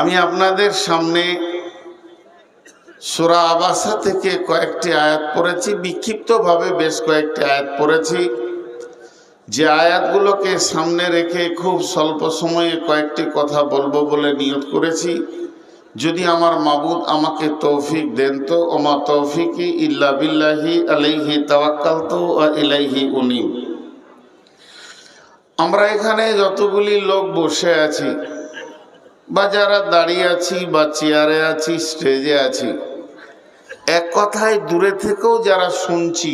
আমি আপনাদের সামনে সুরা আবাসা থেকে কয়েকটি আয়াত পড়েছি, বিক্ষিপ্তভাবে বেশ কয়েকটি আয়াত পড়েছি। যে আয়াতগুলোকে সামনে রেখে খুব স্বল্প সময়ে কয়েকটি কথা বলব বলে নিয়ত করেছি। যদি আমার মাবুদ আমাকে তৌফিক দেন তো, ওমা তৌফিকি ইল্লা বিল্লাহি আলাইহি তাওয়াক্কাল তো ইলাইহি উনিব। আমরা এখানে যতগুলি লোক বসে আছি বা যারা দাঁড়িয়ে আছি বা চেয়ারে আছি স্টেজে আছি, এক কথায় দূরে থেকেও যারা শুনছি,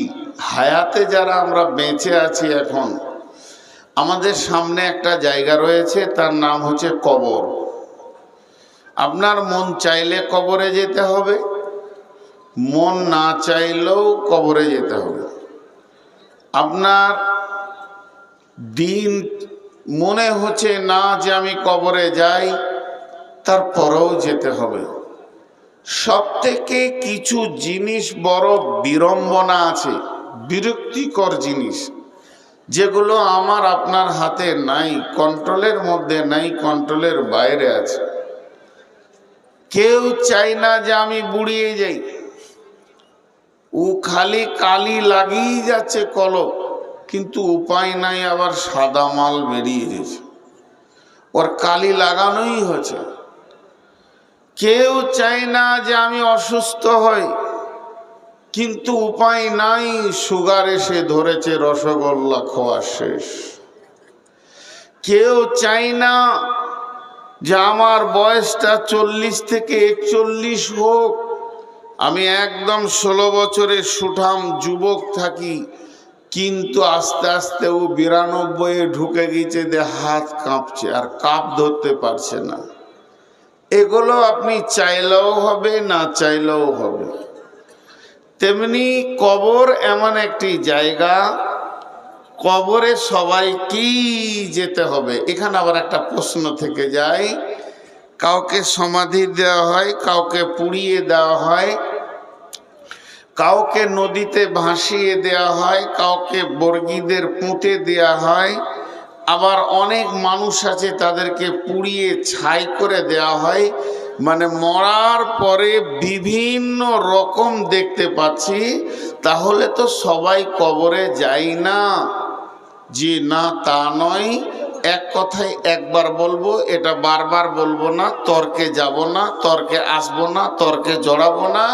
হায়াতে যারা আমরা বেঁচে আছি এখন, আমাদের সামনে একটা জায়গা রয়েছে, তার নাম হচ্ছে কবর। আপনার মন চাইলে কবরে যেতে হবে, মন না চাইলেও কবরে যেতে হবে। আপনার দিন মনে হচ্ছে না যে আমি কবরে যাই তারপরেও যেতে হবে। সব থেকে কিছু জিনিস বড় বিড়ম্বনা আছে, বিরক্তিকর জিনিস, যেগুলো আমার আপনার হাতে নাই, কন্ট্রোলের মধ্যে নাই, কন্ট্রোলের বাইরে আছে। কেউ চাই না যে আমি বুড়িয়ে যাই। ও খালি কালি লাগিয়ে যাচ্ছে কলক কিন্তু উপায় নাই, আবার সাদা মাল বেরিয়ে গেছে। ওর কালি লাগানোই হচ্ছে। কেউ চায় না যে আমি অসুস্থ হই, কিন্তু উপায় নাই, সুগার এসে ধরেছে, রসগোল্লা খাওয়া শেষ। কেউ চাই না যে আমার বয়সটা চল্লিশ থেকে একচল্লিশ হোক, আমি একদম ষোলো বছরের সুঠাম যুবক থাকি, কিন্তু আস্তে আস্তে ও বিরানব্বইয়ে ঢুকে গেছে দে হাত কাঁপছে, আর কাঁপ ধরতে পারছে না। এগুলো আপনি চাইলেও হবে, না চাইলেও হবে। তেমনি কবর এমন একটি জায়গা, কবরে সবাইকেই যেতে হবে? এখানে আবার একটা প্রশ্ন থেকে যায়। কাউকে সমাধি দেওয়া হয়, কাউকে পুড়িয়ে দেওয়া হয়, কাউকে নদীতে ভাসিয়ে দেওয়া হয়, কাউকে বর্গীদের পুঁতে দেওয়া হয় আবার অনেক মানুষ আছে তাদেরকে পুড়িয়ে ছাই করে দেওয়া হয়। মানে মরার পরে বিভিন্ন রকম দেখতে পাচ্ছি। তাহলে তো সবাই কবরে যাই না। যে না, তা নয়। এক কথায় একবার বলব, এটা বারবার বলব না, তর্কে যাব না, তর্কে আসব না, তর্কে জড়াবো না।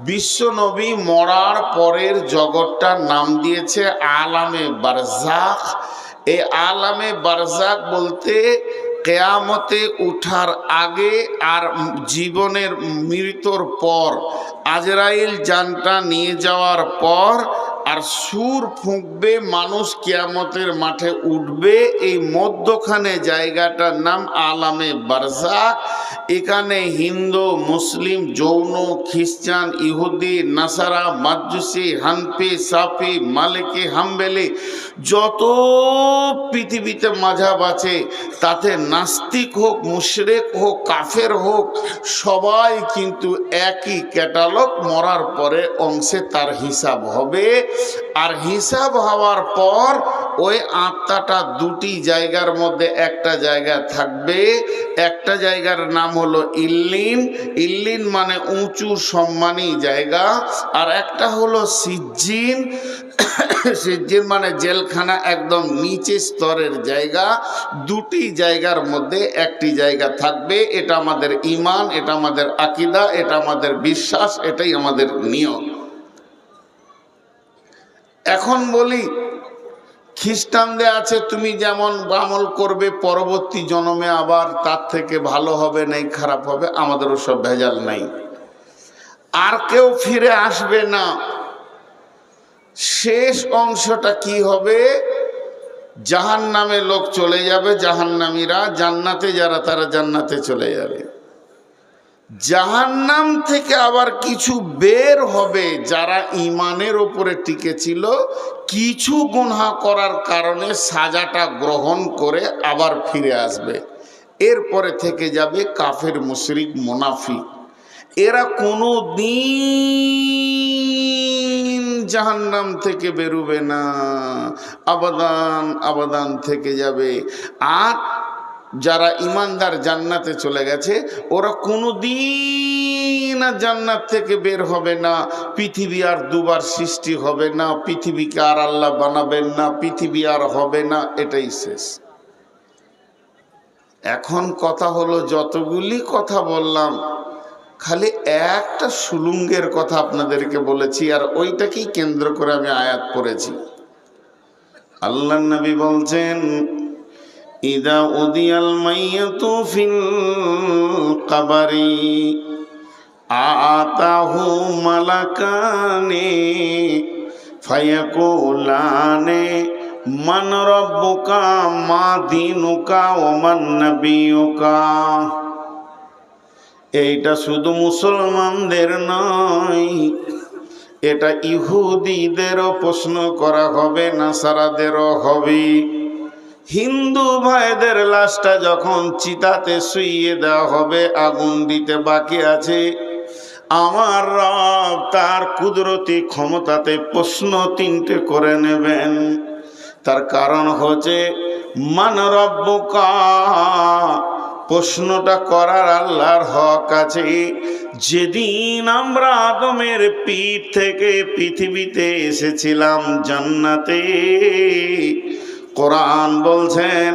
বিশ্বনবী মরার পরের জগৎটার নাম দিয়েছে আলামে বারজাক এই আলামে বারজাক বলতে কেয়ামতে উঠার আগে আর জীবনের মৃত্যুর পর, আজরাইল যানটা নিয়ে যাওয়ার পর আর সুর ফুঁকবে, মানুষ কেয়ামতের মাঠে উঠবে। এই মধ্যখানে জায়গাটার নাম আলামে বারজাক এখানে হিন্দু, মুসলিম, যৌন, খ্রিস্টান, ইহুদি, নাসারা মাজুসি হানফি, সাফি, মালিকি, হাম্বেলি যত পৃথিবীতে মাঝাব আছে, তাতে নাস্তিক হোক, মুশরেক হোক, কাফের হোক, সবাই কিন্তু একই ক্যাটালগ মরার পরে অংশে তার হিসাব হবে। আর হিসাব হওয়ার পর ওই আত্মাটা দুটি জায়গার মধ্যে একটা জায়গা থাকবে। একটা জায়গার নাম হলো ইল্লিন। ইল্লিন মানে উঁচু সম্মানী জায়গা। আর একটা হলো সিজ্জিন। সিজ্জিন মানে জেলখানা একদম নিচে স্তরের জায়গা, দুটি জায়গার মধ্যে একটি জায়গা থাকবে। এটা আমাদের ইমান এটা আমাদের আকিদা, এটা আমাদের বিশ্বাস, এটাই আমাদের নিয়ম এখন বলি, খ্রিস্টানদের আছে, তুমি যেমন আমল করবে, পরবর্তী জন্মে আবার তার থেকে ভালো হবে, নাই খারাপ হবে, আমাদেরও সব ভেজাল নাই। আর কেউ ফিরে আসবে না। শেষ অংশটা কি হবে? জাহান নামে লোক চলে যাবে, জাহান্নামীরা জান্নাতে যারা, তারা জান্নাতে চলে যাবে। জাহান্নাম থেকে আবার কিছু বের হবে যারা ইমানের ওপরে টিকে ছিল কিছু গুনহা করার কারণে সাজাটা গ্রহণ করে আবার ফিরে আসবে। এরপরে থেকে যাবে কাফের, মুশরিক, মুনাফিক। এরা কোনো দিন জাহান্নাম থেকে বেরোবে না। আবাদান আবাদান থেকে যাবে। আর যারা ইমানদার জান্নাতে চলে গেছে, ওরা কোনো দিন জান্নাত থেকে বের হবে না। পৃথিবী আর দুবার সৃষ্টি হবে না। পৃথিবীকে আর আল্লাহ বানাবেন না। পৃথিবী আর হবে না। এটাই শেষ। এখন কথা হলো, যতগুলি কথা বললাম খালি একটা সুলুঙ্গের কথা আপনাদেরকে বলেছি আর ওইটাকেই কেন্দ্র করে আমি আয়াত পড়েছি। আল্লাহ নবী বলছেন, ইদা উদিয়াল মাইয়াতু ফিল কাবারি, আতাহু মালাকানে, ফায়াকুলানে, মান রব্বুকা মা দিনুকা ও মান নবিয়ুকা। এইটা শুধু মুসলমানদের নয়, এটা ইহুদিদেরও প্রশ্ন করা হবে, নাসারাদেরও হবে। হিন্দু ভাইদের লাশটা যখন চিতাতে শুইয়ে দেওয়া হবে, আগুন দিতে বাকি আছে। আমার রব তার কুদরতি ক্ষমতাতে প্রশ্ন তিনটে করে নেবেন। তার কারণ হচ্ছে, মান রব্বকা প্রশ্নটা করার আল্লাহর হক আছে। যেদিন আমরা আদমের পিঠ থেকে পৃথিবীতে এসেছিলাম জান্নাতে, কোরআন বলছেন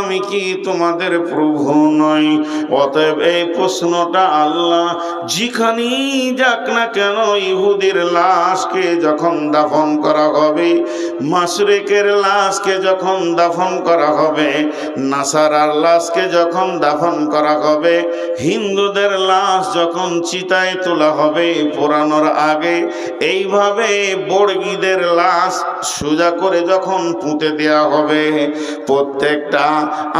আমি কি তোমাদের প্রভু নই? অতএব এই প্রশ্নটা আল্লাহ যেখানেই যাক না কেন ইহুদির লাশকে যখন দাফন করা হবে মাসরেকের লাশকে যখন দাফন করা হবে, নাসারার লাশকে যখন দাফন করা হবে, হিন্দুদের লাশ যখন চিতায় তোলা হবে পোড়ানোর আগে, এইভাবে বর্গীদের লাশ সোজা করে যখন পুঁতে দেওয়া হবে প্রত্যেকটা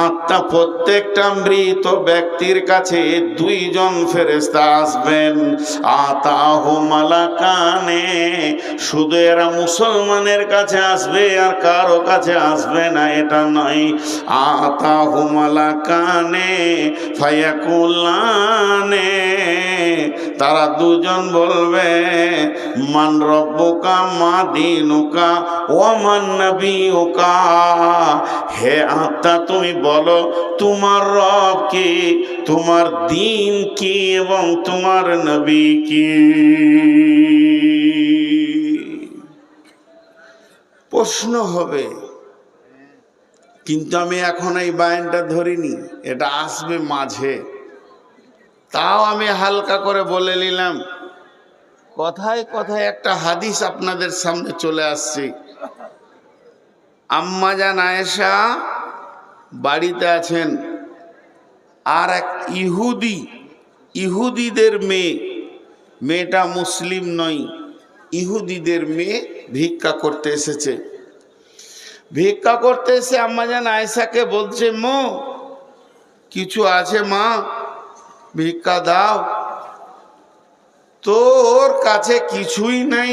আত্মা, প্রত্যেকটা মৃত ব্যক্তির কাছে দুইজন ফেরেস্তা আসবেন। আতাহ মালাকানে, শুধু এরা মুসলমানের কাছে আসবে আর কারও কাছে আসবে না, এটা নয়। আতাহ মালাকানে, ফায়াকুল্লানে, তারা দুজন বলবে, মান রব্বুকা, মা দিনুকা ও মান নবিউকা হে আত্মা, তুমি বলো, তোমার রব কি? তোমার দিন কি এবং তোমার নবী কি? প্রশ্ন হবে, কিন্তু আমি এখন এই বায়নটা ধরিনি, এটা আসবে মাঝে। তাও আমি হালকা করে বলে নিলাম, কথায় কথায় একটা হাদিস আপনাদের সামনে চলে আসছে। আম্মাজান আয়েশা বাড়িতে আছেন। আর এক ইহুদি, ইহুদিদের মেয়ে, মেয়েটা মুসলিম নয়, ইহুদিদের মেয়ে ভিক্ষা করতে এসেছে। ভিক্ষা করতে এসে আম্মাজান আয়েশাকে বলছে, মো, কিছু আছে মা, ভিক্ষা দাও। তোর কাছে কিছুই নাই।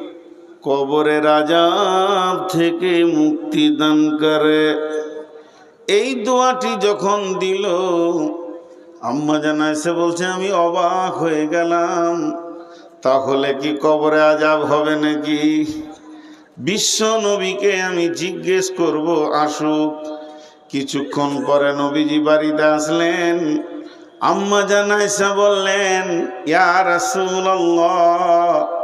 কবরের আজাব থেকে মুক্তি দান করে। এই দোয়াটি যখন দিল, আম্মা জানা এসে বলছে, আমি অবাক হয়ে গেলাম। তাহলে কি কবরে আজাব হবে নাকি? বিশ্ব নবীকে আমি জিজ্ঞেস করব, আসুক। কিছুক্ষণ পরে নবীজি বাড়িতে আসলেন। আম্মা জানাইসা বললেন ইয়ার রাসূলুল্লাহ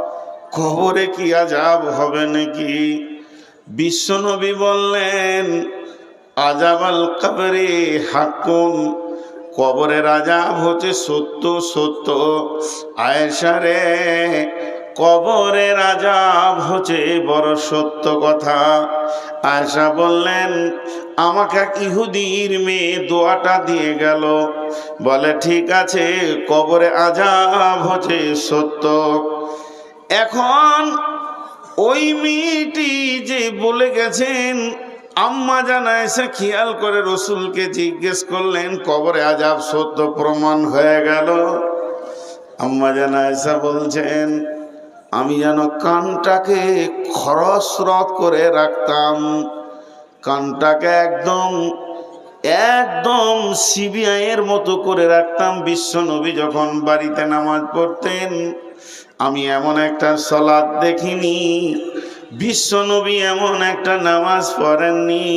কবরে কি আজাব হবে নাকি? বিশ্বনবী বললেন আজাবাল কবরে হাকুন কবরের আজাব হচ্ছে সত্য সত্য। আয়েশা রে, কবরের আজাব হচ্ছে বড় সত্য কথা। আয়েশা বললেন, আমাকে ইহুদির মেয়ে দোয়াটা দিয়ে গেল। বলে, ঠিক আছে, কবরে আজাব হচ্ছে সত্য। এখন ওই মেয়েটি যে বলে গেছেন, আম্মা জানা এসে খেয়াল করে রসুলকে জিজ্ঞেস করলেন, কবরে আজাব সত্য প্রমাণ হয়ে গেল? আম্মা জানা এসা বলছেন, আমি যেন কানটাকে খরস্রত করে রাখতাম। কানটাকে একদম একদম সিবিআইয়ের মতো করে রাখতাম। বিশ্ব নবী যখন বাড়িতে নামাজ পড়তেন আমি এমন একটা সলাদ দেখিনি। বিশ্বনবী এমন একটা নামাজ পড়েননি।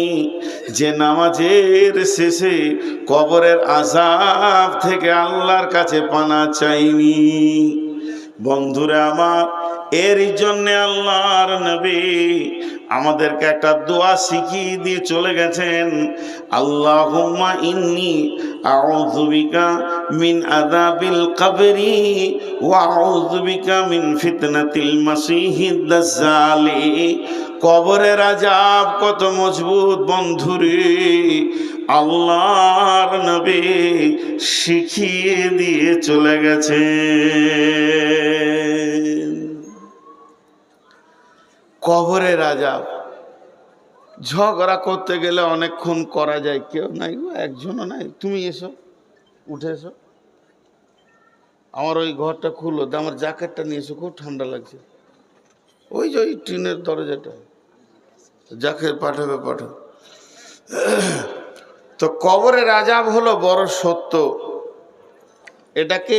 যে নামাজের শেষে কবরের আজাব থেকে আল্লাহর কাছে পানা চাইনি। বন্ধুরা আমার এর জন্যে আল্লাহর নবী আমাদেরকে একটা দোয়া শিখিয়ে দিয়ে চলে গেছেন। আল্লাহুম্মা ইন্নি আউযু বিকা মিন আযাবিল কবরি ওয়া আউযু বিকা মিন ফিতনাতিল মাসিহিদ দাজ্জালি। কবরের আজাব কত মজবুত বন্ধুরে আল্লাহর নবী শিখিয়ে দিয়ে চলে গেছে কবরের আজাব ঝগড়া করতে গেলে অনেকক্ষণ করা যায়, কেউ নাই গো, একজনও নাই। তুমি এসো, উঠে এসো। আমার ওই ঘরটা দিয়ে আমার জ্যাকেটটা নিয়ে এসো, খুব ঠান্ডা লাগছে। ওই যে ওই টিনের দরজাটা, জ্যাকেট পাঠাবে পাঠাবে তো কবরের আজাব হলো বড় সত্য। এটাকে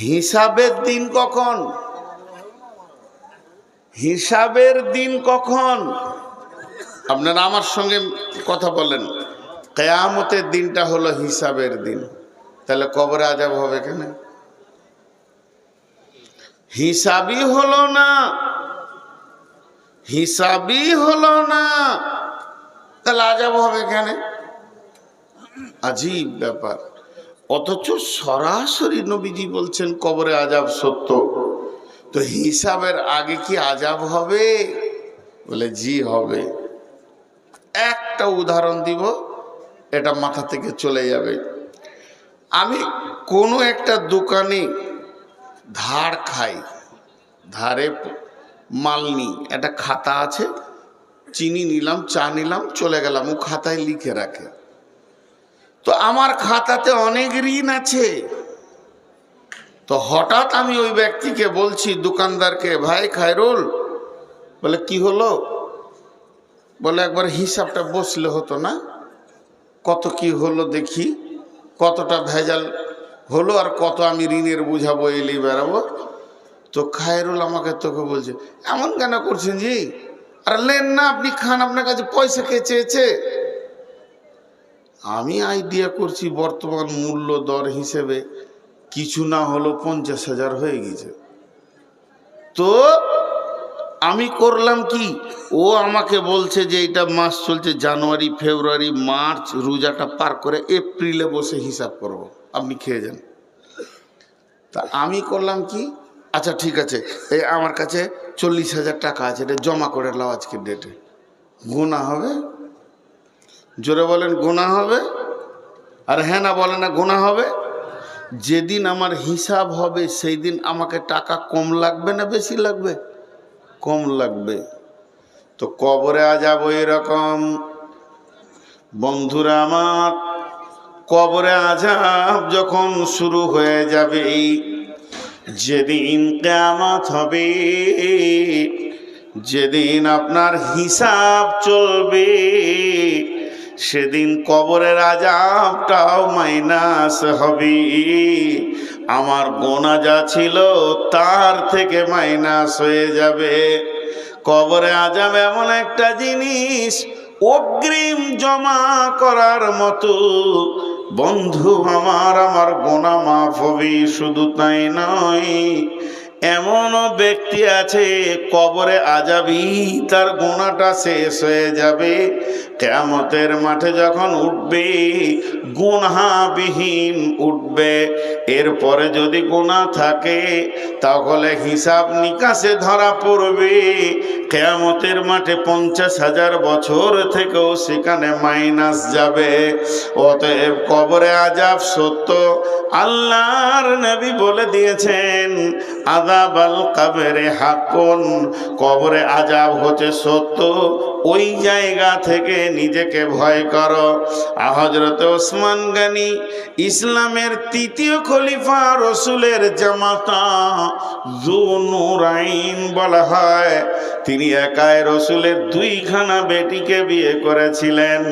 হিসাবের দিন কখন? হিসাবের দিন কখন? আপনারা আমার সঙ্গে কথা বলেন। কেয়ামতের দিনটা হলো হিসাবের দিন। তাহলে কবরে আজাব হবে কেন? হিসাবই হলো না। হিসাবই হলো না। তাহলে আজাব হবে কেন? আজীব ব্যাপার। অথচ সরাসরি নবীজি বলছেন, কবরে আজাব সত্য। তো হিসাবের আগে কি আজাব হবে? বলে, জি, হবে। একটা উদাহরণ দিব, এটা মাথা থেকে চলে যাবে। আমি কোনো একটা দোকানে ধার খাই, ধারে মাল নিই, একটা খাতা আছে, চিনি নিলাম, চা নিলাম, চলে গেলাম, ও খাতায় লিখে রাখে। তো আমার খাতাতে অনেক ঋণ আছে। তো হঠাৎ আমি ওই ব্যক্তিকে বলছি, দোকানদারকে, ভাই খায়রুল। বলে, কি হলো? বলে, একবার হিসাবটা বসলে হতো না। কত কি হলো দেখি, কতটা ভেজাল হলো আর কত আমি ঋণের বুঝাবো এলি বেড়াবো। তো খায়রুল আমাকে তোকে বলছে, এমন কেন করছেন জি? আর, নেন না, আপনি খান, আপনার কাছে পয়সা কে চেয়েছে? আমি আইডিয়া করছি বর্তমান মূল্য দর হিসেবে কিছু না হলো পঞ্চাশ হাজার হয়ে গেছে। তো আমি করলাম কি? ও আমাকে বলছে যে এটা মাস চলছে জানুয়ারি, ফেব্রুয়ারি, মার্চ, রোজাটা পার করে এপ্রিলে বসে হিসাব করব। আপনি খেয়ে যান। তা আমি করলাম কি? আচ্ছা ঠিক আছে। এই আমার কাছে চল্লিশ হাজার টাকা আছে, এটা জমা করে নাও আজকের ডেটে গোনা হবে জোরে বলেন গোনা হবে? আর হ্যাঁ না বলে না গোনা হবে? যেদিন আমার হিসাব হবে সেই দিন আমাকে টাকা কম লাগবে না বেশি লাগবে? কম লাগবে। তো কবরে আজাব এরকম। বন্ধুরা আমার, কবরে আজাব যখন শুরু হয়ে যাবে, যেদিন কেয়ামত হবে, যেদিন আপনার হিসাব চলবে সেদিন কবরের আজাবটাও মাইনাস হবে। আমার গোনা যা ছিল তার থেকে মাইনাস হয়ে যাবে। কবরে আজাব এমন একটা জিনিস, অগ্রিম জমা করার মতো। বন্ধু আমার আমার গোনা মাফ হবে, শুধু তাই নয়। এমনও ব্যক্তি আছে, কবরে আজাবি তার গোনাটা শেষ হয়ে যাবে। কেমতের মাঠে যখন উঠবে গুণাবিহীন উঠবে। এরপরে যদি গোনা থাকে, তাহলে হিসাব নিকাশে ধরা পড়বে। কেয়ামতের মাঠে পঞ্চাশ হাজার বছর থেকেও সেখানে মাইনাস যাবে। অতএব কবরে আজাব সত্য আল্লাহর নবী বলে দিয়েছেন আদাব আল কাবেরে হাকুন কবরে আজাব হচ্ছে সত্য। ওই জায়গা থেকে নিজেকে ভয় করো। হজরত ওসমান গানি ইসলামের তৃতীয় খলিফা, রসুলের জামাতা জুনুরাইন বলা হয়। তিনি একাই রসুলের দুইখানা বেটিকে বিয়ে করেছিলেন।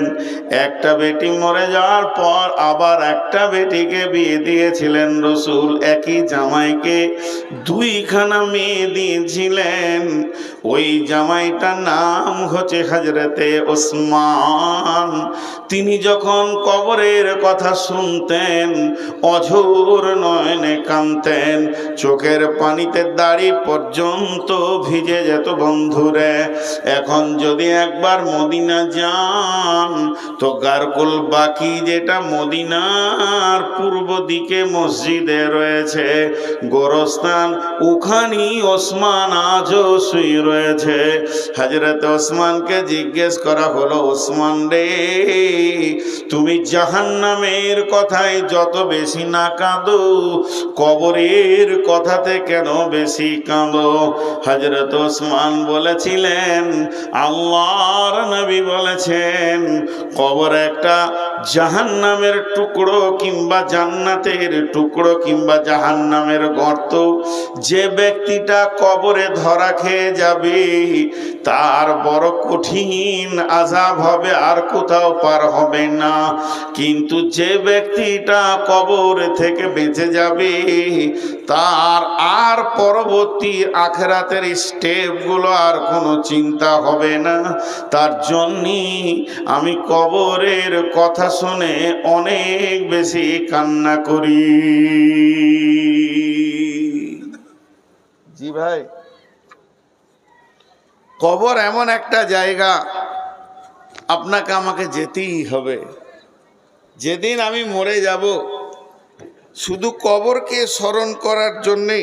একটা বেটি মরে যাওয়ার পর আবার একটা বেটিকে বিয়ে দিয়েছিলেন রসুল। একই জামাইকে দুইখানা মেয়ে দিয়েছিলেন। ওই জামাইটার নাম হচ্ছে হাজরতে ওসমান। তিনি যখন কবরের কথা শুনতেন, অঝোর নয়নে কানতেন চোখের পানিতে দাড়ি পর্যন্ত ভিজে যেত বন্ধুরে। এখন যদি একবার মদিনা যান, তো গারকুল বাকি যেটা মদিনার পূর্ব দিকে মসজিদে রয়েছে, গোরস্থান, ওখানেই ওসমান আজও শুই রয়েছে। হাজরত ওসমানকে জিজ্ঞেস করা হলো, ওসমান রে, তুমি জাহান্নামের কথায় যত বেশি না কাঁদো, কবরের কথাতে কেন বেশি কাঁদো? হজরত ওসমান বলেছিলেন, আল্লাহর নবী বলেছেন, কবর একটা জাহান্নামের টুকরো কিংবা জান্নাতের টুকরো কিংবা জাহান্নামের গর্ত, যে ব্যক্তিটা কবরে ধরা খেয়ে যাবে, তার বড় কঠিন আজাব হবে, আর কোথাও পার হবে না। কিন্তু যে ব্যক্তিটা কবর থেকে বেঁচে যাবে তার আর পরবর্তী আখেরাতের স্টেপগুলো আর কোনো চিন্তা হবে না। তার জন্যই আমি কবরের কথা শুনে অনেক বেশি কান্না করি। জি ভাই। কবর এমন একটা জায়গা আপনাকে আমাকে যেতেই হবে। যেদিন আমি মরে যাব শুধু কবরকে স্মরণ করার জন্যে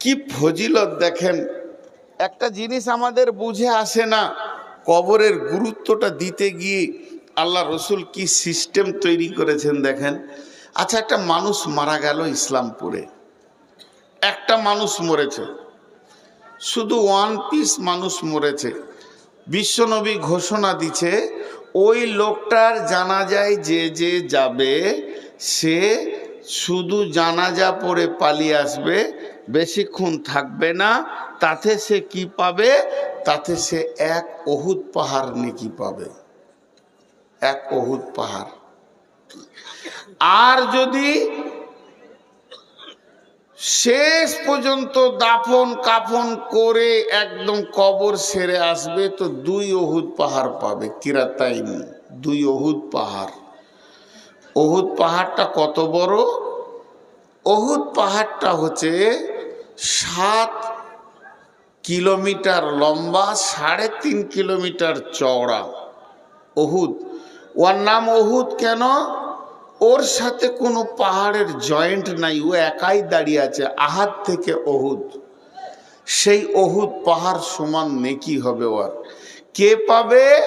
কি ফজিলত দেখেন, একটা জিনিস আমাদের বুঝে আসে না, কবরের গুরুত্বটা দিতে গিয়ে আল্লাহ রসুল কি সিস্টেম তৈরি করেছেন দেখেন। আচ্ছা একটা মানুষ মারা গেল ইসলামপুরে, একটা মানুষ মরেছে, শুধু ওয়ান পিস মানুষ মরেছে, বিশ্বনবী ঘোষণা দিছে, ওই লোকটার জানা যায় যে যে যাবে সে শুধু জানাজা পরে পালিয়ে আসবে, বেশিক্ষণ থাকবে না, তাতে সে কি পাবে? তাতে সে এক অহুত পাহাড় নেকি পাবে। এক অহুত পাহাড়। আর যদি শেষ পর্যন্ত দাফন কাফন করে একদম কবর সেরে আসবে, তো দুই অহুদ পাহাড় পাবে কিরাতাইন দুই অহুদ পাহাড়। অহুদ পাহাড়টা কত বড়? অহুদ পাহাড়টা হচ্ছে সাত কিলোমিটার লম্বা, সাড়ে তিন কিলোমিটার চওড়া অহুদ ওর নাম অহুদ কেন? ওর সাথে কোনো পাহাড়ের জয়েন্ট নাই, ও একাই দাঁড়িয়ে আছে আহাত থেকে অহুদ সেই অহুদ পাহাড় সমান নেকি হবে ওর। কে পাবে?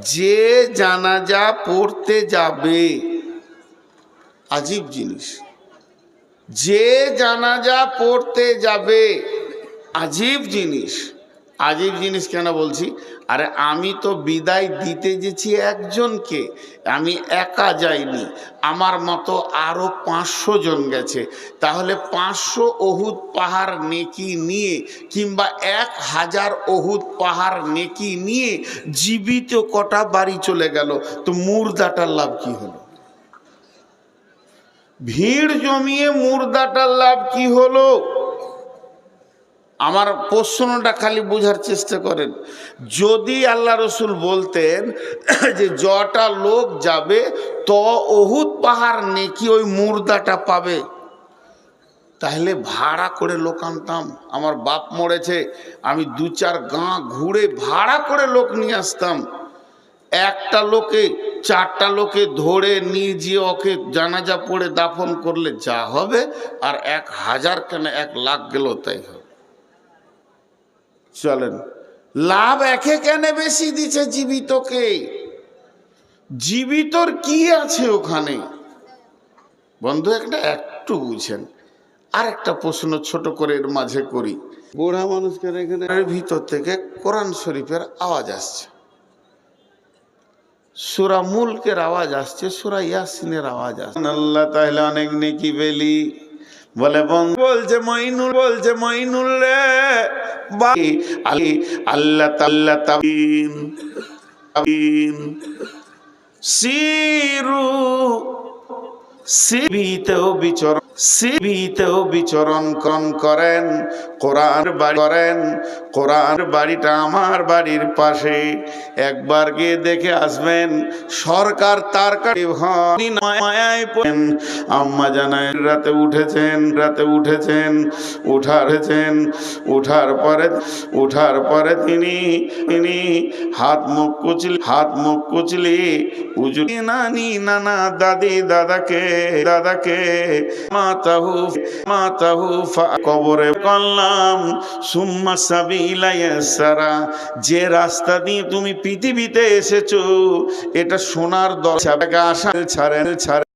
যে জানাজা পড়তে যাবে। আজীব জিনিস। যে জানাজা পড়তে যাবে, আজীব জিনিস। আজীব জিনিস কেন বলছি? আরে আমি তো বিদায় দিতে গেছি একজনকে, আমি একা যাইনি। আমার মতো আরও পাঁচশো জন গেছে। তাহলে পাঁচশো অহুদ পাহাড় নেকি নিয়ে কিংবা এক হাজার অহুদ পাহাড় নেকি নিয়ে জীবিত কটা বাড়ি চলে গেল? তো মুর্দাটার লাভ কি হলো? ভিড় জমিয়ে মুর্দাটার লাভ কি হলো? আমার প্রশ্নটা খালি বোঝার চেষ্টা করেন। যদি আল্লাহ রসুল বলতেন যে জটা লোক যাবে, তো অহুত পাহাড় নেকি ওই মুর্দাটা পাবে। তাহলে ভাড়া করে লোক আনতাম, আমার বাপ মরেছে, আমি দু চার গাঁ ঘুরে ভাড়া করে লোক নিয়ে আসতাম। একটা লোকে, চারটা লোকে ধরে নিয়ে গিয়ে ওকে জানাজা পড়ে দাফন করলে যা হবে, আর এক হাজার কেন এক লাখ গেল তাই হবে। চলেন। লাভ একে কেন বেশি দিচ্ছে জীবিতকে? জীবিতর কি আছে ওখানে? বন্ধু, একটা একটু বুঝেন। আর একটা প্রশ্ন ছোট করে এর মাঝে করি। বুড়া মানুষকে এখানে ভিতর থেকে কোরআন শরীফের আওয়াজ আসছে। সুরা মুলকের আওয়াজ আসছে সুরা ইয়াসিনের আওয়াজ আসছে। আল্লাহ তাহলে অনেক নেকি বেলি বলে বলছে মইনুল বলছে মইনুল রে। আলি আল্লাহ তাল্লা তাবিন তাবিন সিরু সিবিতেও বিচরণ সিবিতেও বিচরণ কন করেন কোরআন বাড়ি করেন কোরআন বাড়িটা আমার বাড়ির পাশে। একবার গিয়ে দেখে আসবেন, সরকার তার আম্মা জানায় রাতে উঠেছেন রাতে উঠেছেন উঠারেছেন উঠার পরে উঠার পরে তিনি তিনি হাত মুখ কুচলি, হাত মুখ কুচলি, উজু নানি, নানা, দাদি, দাদাকে দাদাকে মাতাহু মাতাহু কবরে করলাম। সুম্মা সাবিলা ইয়াসারা, যে রাস্তা দিয়ে তুমি পৃথিবীতে এসেছ, এটা সোনার দরজা আসা, ছাড়েন ছাড়েন।